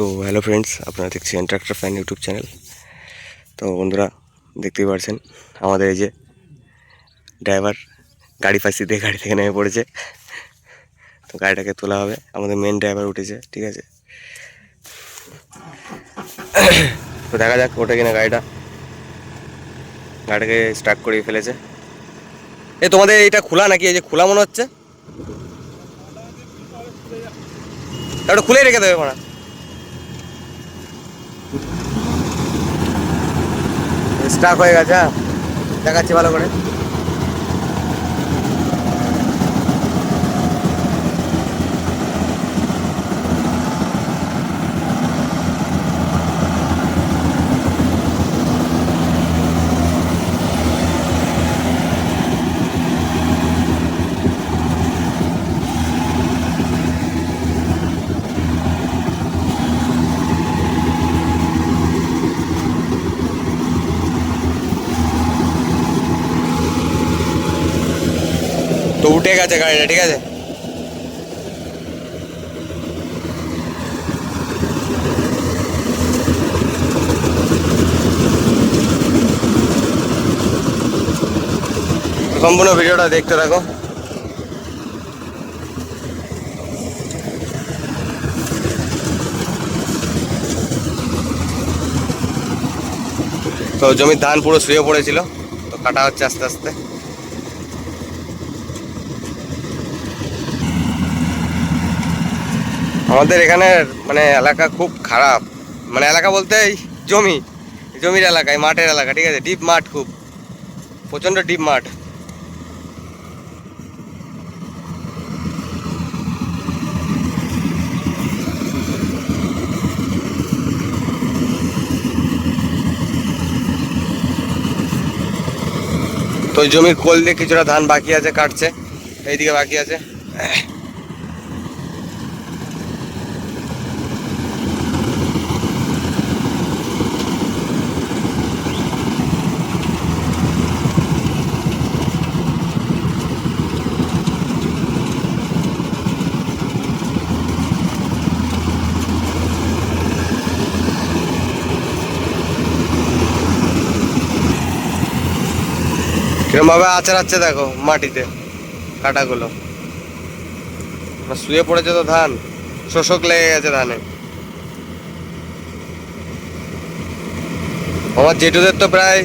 তো hello friends আপনারা দেখছেন ট্রাক্টর ফ্যান ইউটিউব চ্যানেল তো বন্ধুরা, দেখতেই পারছেন, আমাদের এই যে ড্রাইভার গাড়ি ফাঁসি দিয়ে গাড়ি থেকে নেমে পড়েছে। তো গাড়িটাকে তোলা হবে, আমাদের মেন ড্রাইভার উঠেছে, ঠিক আছে? তো দেখা যাক ওটা কিনা গাড়িটা। গাড়িটাকে স্টার্ট করিয়ে ফেলেছে। এ, তোমাদের এটা খোলা নাকি? এই যে খোলা মনে হচ্ছে। ওটা খুলে রেখে দেবে মারা স্টাক হয়ে গেছে হ্যাঁ? দেখাচ্ছি ভালো করে। উঠে গেছে গাড়িটা, ঠিক আছে? সম্পূর্ণ ভিডিওটা দেখতে থাকো। তো জমির ধান পুরো শুয়ে পড়েছিল, তো কাটা হচ্ছে আস্তে আস্তে। আমাদের এখানের মানে এলাকা খুব খারাপ। মানে এলাকা বলতে জমি, জমির এলাকায় মাঠের এলাকা, ঠিক আছে? ডিপ মাঠ খুব। প্রচণ্ড ডিপ মাঠ। তো জমির কোল দিয়ে কিছুটা ধান বাকি আছে, কাটছে। এইদিকে বাকি আছে। কিরম ভাবে আচড়াচ্ছে দেখো, মাটিতে, কাটাগুলো। শুয়ে পড়েছে তো ধান, শোষক লেগে গেছে ধানে। আমার জেঠুদের তো প্রায়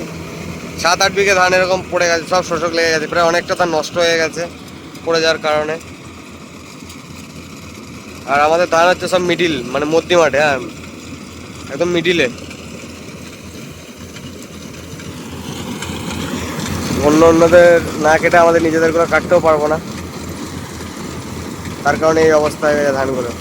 সাত, আট বিঘে ধান এরকম পড়ে গেছে, সব শোষক লেগে গেছে, প্রায় অনেকটা ধান নষ্ট হয়ে গেছে, পড়ে যাওয়ার কারণে। আর আমাদের ধান হচ্ছে সব মিডিল মানে মধ্যি মাঠে হ্যাঁ একদম মিডিলে অন্য অন্যদের না কেটে আমাদের নিজেদের করে কাটতেও পারব না। তার কারণে এই অবস্থা হয়ে গেছে ধানগুলো।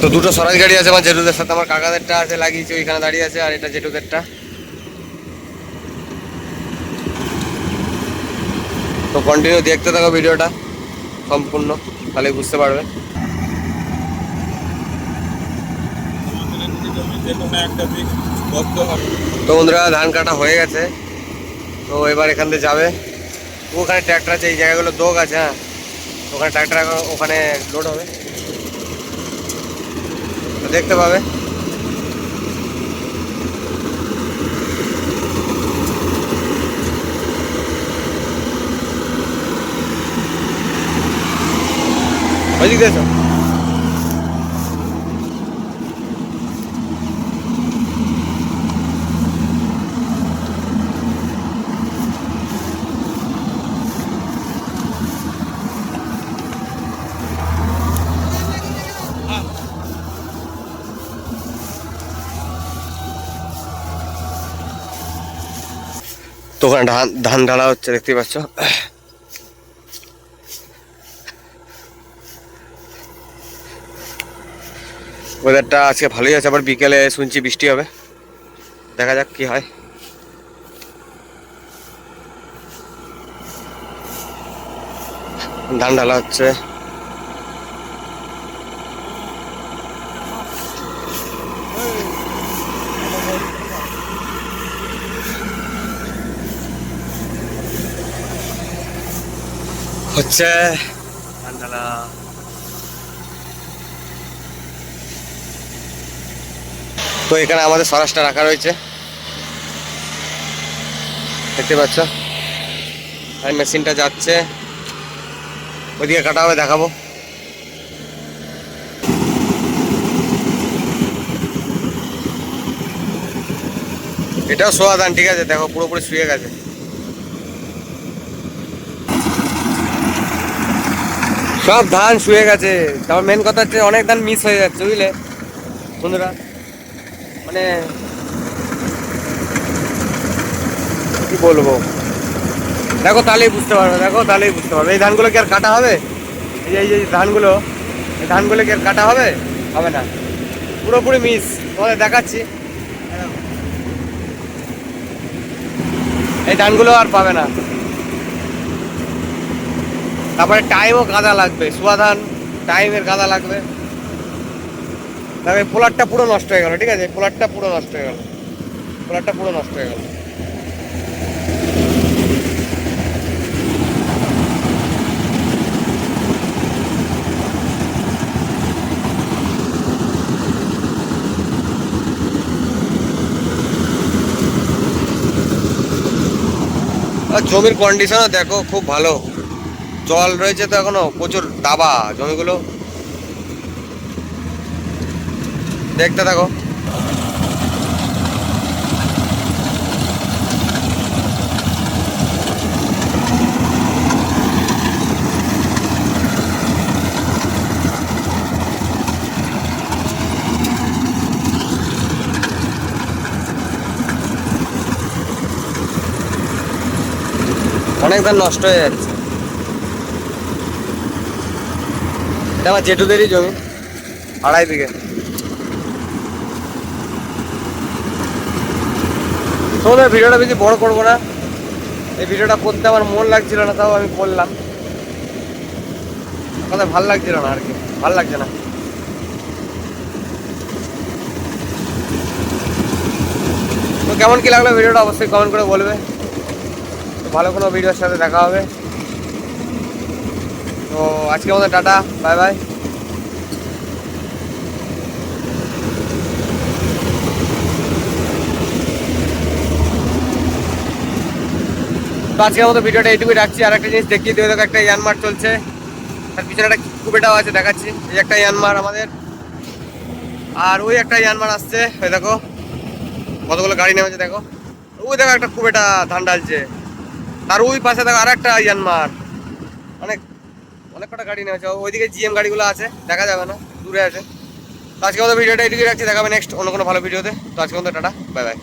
তো দুটো স্বরাজ গাড়ি আছে, আমার জেঠুদের সাথে, আমার কাকাদেরটা আছে, লাগিয়েছে, ওইখানে দাঁড়িয়ে আছে, আর এটা জেঠুদেরটা। তো কন্টিনিউ দেখতে থাকো ভিডিওটা, সম্পূর্ণ, তাহলে বুঝতে পারবে। তো বন্ধুরা, ধান কাটা হয়ে গেছে। তো এবার এখান থেকে যাবে। ওখানে ট্র্যাক্টর আছে, এই জায়গাগুলো দোগ আছে হ্যাঁ। ওখানে ট্র্যাক্টর ওখানে লোড হবে। দেখতে পাবে। ওইদিক দিয়ে এসো। তো ওখানে ধান ধান ঢালা হচ্ছে দেখতেই পাচ্ছ ওয়েদারটা আজকে ভালোই আছে, আবার বিকেলে শুনছি বৃষ্টি হবে। দেখা যাক কি হয়। ধান ঢালা হচ্ছে। হচ্ছে। ধান ঢালা। তো এখানে আমাদের স্বরাজটা রাখা রয়েছে। দেখতে পাচ্ছ? আর মেশিনটা যাচ্ছে। ওইদিকে কাটা হবে, দেখাবো। এটাও শোয়া ধান ঠিক আছে? দেখো, পুরোপুরি শুয়ে গেছে। সব ধান শুয়ে গেছে। তারপর মেন কথা হচ্ছে, অনেক ধান মিস হয়ে যাচ্ছে, বুঝলে? বন্ধুরা মানে কি বলব? দেখো তাহলেই বুঝতে পারবে, দেখো তাহলেই বুঝতে পারবে। এই ধানগুলো কি আর কাটা হবে? এই যে- ধানগুলো, এই ধানগুলো কি আর কাটা হবে? হবে না। পুরোপুরি মিস তোমাদের দেখাচ্ছি। এই ধানগুলো আর পাবে না। তারপরে টাইমও গাদা লাগবে। সোয়া ধান টাইমের গাদা লাগবে। তারপরে পোলারটা পুরো নষ্ট হয়ে গেল, ঠিক আছে? পোলারটা পুরো নষ্ট হয়ে গেল। পোলারটা পুরো নষ্ট হয়ে গেল। জমির কন্ডিশনও দেখো, খুব ভালো। জল রয়েছে তো এখনও, প্রচুর দাবা জমিগুলো। দেখতে থাকো। অনেক নষ্ট হয়ে যাচ্ছে। এটা আমার জেঠুদেরই জমি আড়াই বিঘে। তোমাদের ভিডিওটা বেশি বড় করব না। এই ভিডিওটা করতে আমার মন লাগছিল না, তাও আমি করলাম। কথা ভালো লাগছিল না আর কি, ভালো লাগছে না। তো কেমন কি লাগল ভিডিওটা অবশ্যই কমেন্ট করে বলবে। ভালো কোনো ভিডিওর সাথে দেখা হবে। তো আজকে আমাদের টাটা বাই বাই তো আজকের মতো ভিডিওটা এইটুকুই রাখছি। আর একটা জিনিস দেখিয়ে দেখো একটা ইয়ানমার চলছে। তার পিছনে একটা কুবেটাও আছে, দেখাচ্ছি। এই একটা ইয়ানমার আমাদের। আর ওই একটা ইয়ানমার আসছে ওই দেখো। কতগুলো গাড়ি নেমেছে, দেখো। ওই দেখো একটা কুবেটা ধান ডালছে তার ওই পাশে দেখো আর একটা ইয়ানমার অনেক অনেক কটা গাড়ি নেমেছে। ওইদিকে জিএম গাড়িগুলো আছে, দেখা যাবে না, দূরে আছে। তো আজকে মতো ভিডিওটা এটুকুই রাখছি, দেখাবে নেক্সট অন্য কোনো ভালো ভিডিওতে। তো আজকে মতো টাটা, বাই বাই।